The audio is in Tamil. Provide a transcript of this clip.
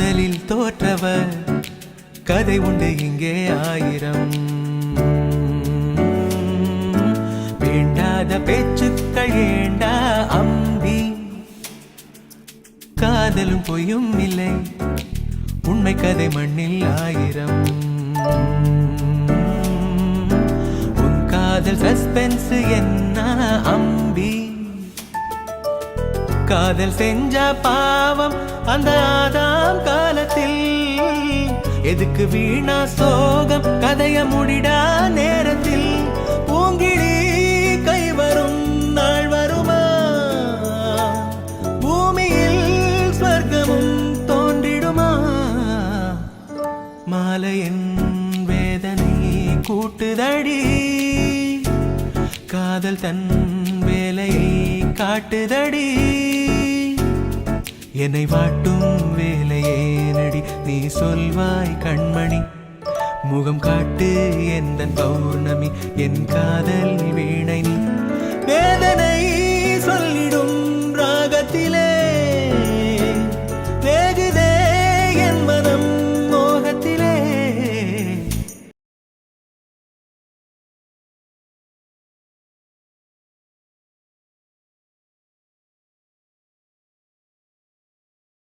காதலில் தோற்றவர். கதை உண்டு இங்கே ஆயிரம். வேண்டாத பேச்சுக்கள் ஏண்டா அம்பி. காதலும் பொய்யும் இல்லை. உண்மை கதை மண்ணில் ஆயிரம். உன் காதல் சஸ்பென்ஸ் என்ன அம்பி. காதல் செஞ்ச பாவம் அந்த ஆதாம் காலத்தில். எதுக்கு வீணா சோகம்? கதைய முடிடா நேரத்தில். பூங்கிழி கை வரும் நாள் வருமா? பூமியில் ஸ்வர்க்கமும் தோன்றிடுமா? மாலையின் வேதனை கூட்டுதடி. காதல் தன் வேலையை காட்டுதடி. என்னை வாட்டும் வேலையேனடி நீ சொல்வாய் கண்மணி. முகம் காட்டு எந்த பௌர்ணமி என் காதல்